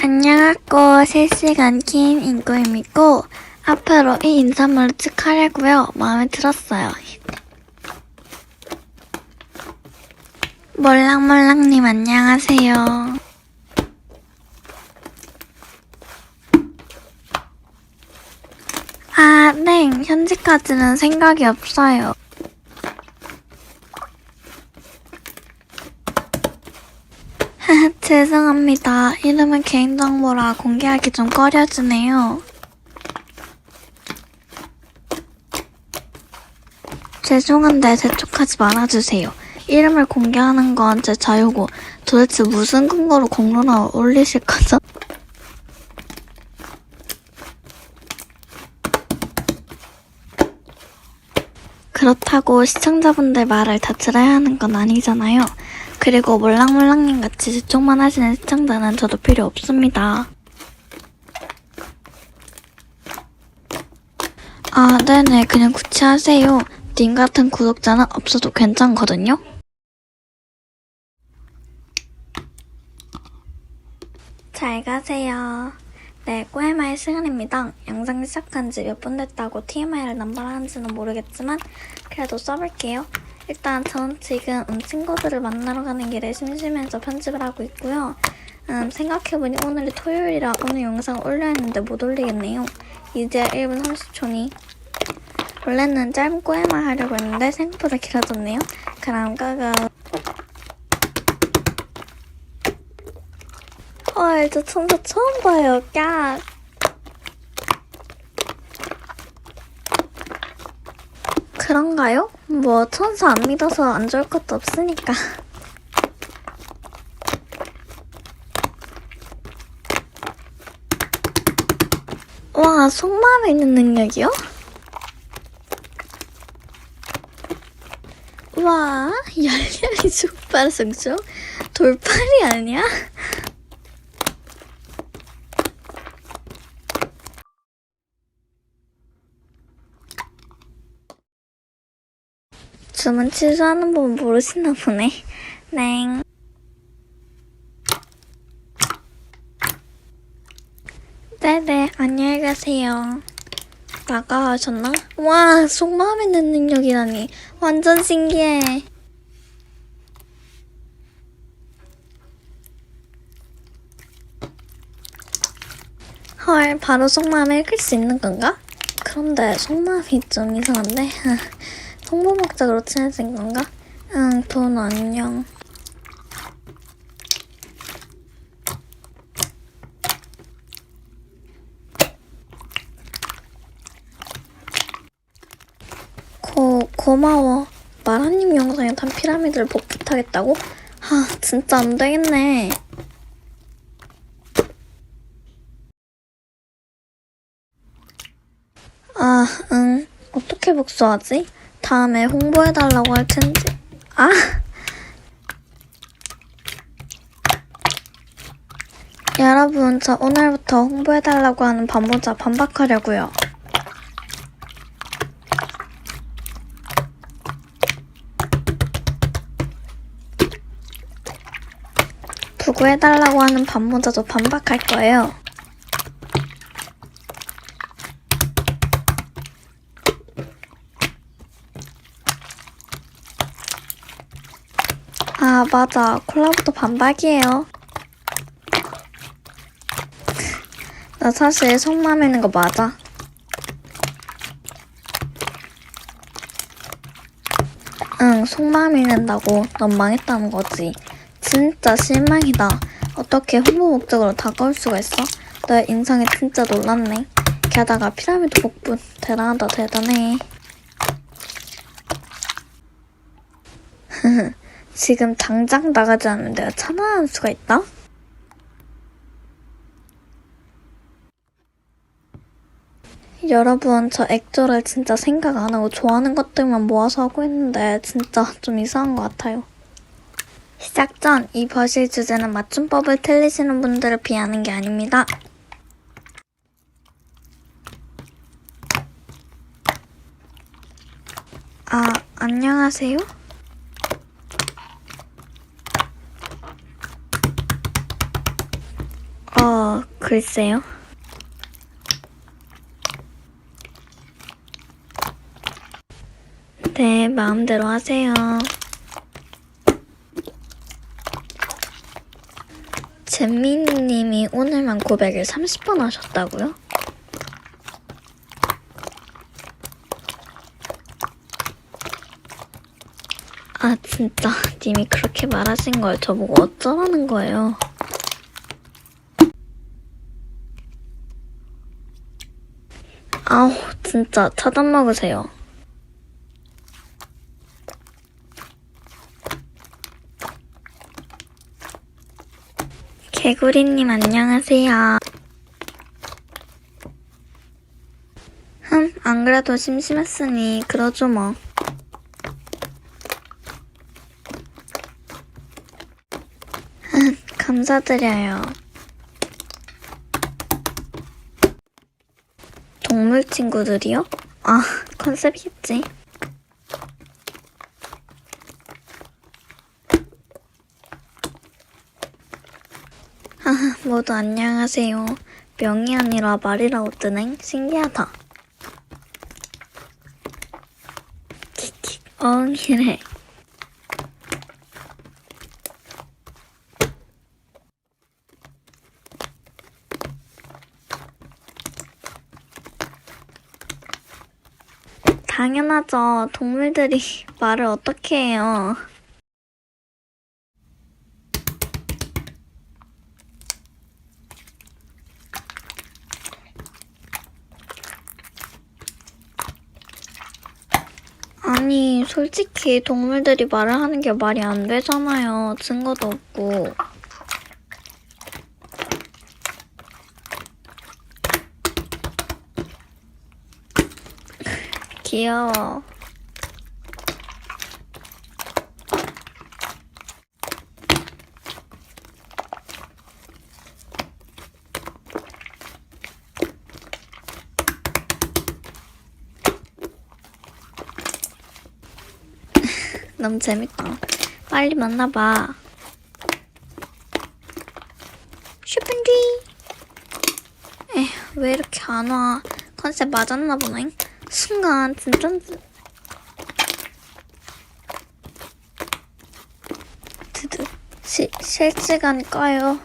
안녕하고 실시간 킨 인구임이고 앞으로 이 인사말로 쭉 하려고요. 마음에 들었어요. 몰랑몰랑님 안녕하세요. 아, 네. 현재까지는 생각이 없어요. 죄송합니다. 이름은 개인정보라 공개하기 좀 꺼려지네요. 죄송한데 재촉하지 말아주세요. 이름을 공개하는 건 제 자유고 도대체 무슨 근거로 공론화 올리실 거죠? 그렇다고 시청자분들 말을 다 들어야 하는 건 아니잖아요. 그리고 몰랑몰랑님 같이 재촉만 하시는 시청자는 저도 필요 없습니다. 아, 네네. 그냥 구치하세요. 님 같은 구독자는 없어도 괜찮거든요? 잘 가세요. 네, 꼬에마의 시간입니다. 영상 시작한 지 몇 분 됐다고 TMI를 남발하는지는 모르겠지만 그래도 써볼게요. 일단 전 지금 음, 친구들을 만나러 가는 길에 심심해서 편집을 하고 있고요. 음, 생각해보니 오늘이 토요일이라 오늘 영상 올려야 했는데 못 올리겠네요. 이제 1분 30초니. 원래는 짧은 꼬에마 하려고 했는데 생각보다 길어졌네요. 그럼 까가 헐, 저 천사 처음 봐요. 깍. 그런가요? 뭐 천사 안 믿어서 안 좋을 것도 없으니까. 와, 속마음에 있는 능력이요? 와, 열렬히 족발승쇼? 돌팔이 아니야? 주문 취소하는 법 모르시나 보네. 네. 네네, 안녕히 가세요. 나가셨나? 와, 속마음에 있는 능력이라니. 완전 신기해. 헐, 바로 속마음을 읽을 수 있는 건가? 그런데 속마음이 좀 이상한데? 성모목적으로 친해진 건가? 응, 돈 안녕. 고, 고마워. 마라님 영상에 단 피라미드를 복붙하겠다고? 하, 진짜 안 되겠네. 아, 응. 어떻게 복수하지? 다음에 홍보해달라고 할 텐데. 아! 여러분, 저 오늘부터 홍보해달라고 하는 반모자 반박하려고요. 부구해달라고 하는 반모자도 반박할 거예요. 아, 맞아. 콜라보도 반박이에요. 나 사실 속마음에 있는 거 맞아. 응, 속마음이 있는다고 넌 망했다는 거지. 진짜 실망이다. 어떻게 홍보 목적으로 다가올 수가 있어? 너의 인상이 진짜 놀랐네. 게다가 피라미드 복분 대단하다 대단해. 지금 당장 나가지 않으면 내가 참아할 수가 있다? 여러분, 저 액조를 진짜 생각 안 하고 좋아하는 것들만 모아서 하고 있는데 진짜 좀 이상한 것 같아요. 시작 전 이 버실 주제는 맞춤법을 틀리시는 분들을 비하는 게 아닙니다. 아, 안녕하세요? 글쎄요. 네, 마음대로 하세요. 잼민님이 오늘만 고백을 30번 하셨다고요? 아, 진짜. 님이 그렇게 말하신 걸 저보고 어쩌라는 거예요. 아우, 진짜. 차단 먹으세요. 개구리님 안녕하세요. 흠, 안 그래도 심심했으니 그러죠 뭐. 흠, 감사드려요. 동물 친구들이요? 아, 컨셉이겠지. 아, 모두 안녕하세요. 명이 아니라 말이라고 뜨네. 신기하다. 키키, 엉이래. 당연하죠. 동물들이 말을 어떻게 해요. 아니, 솔직히 동물들이 말을 하는 게 말이 안 되잖아요. 증거도 없고. 귀여워. 너무 재밌다. 빨리 만나봐. 슈픈디. 에휴, 왜 이렇게 안 와? 컨셉 맞았나 보네. 순간 진짜 드드 시, 실시간 꺼요.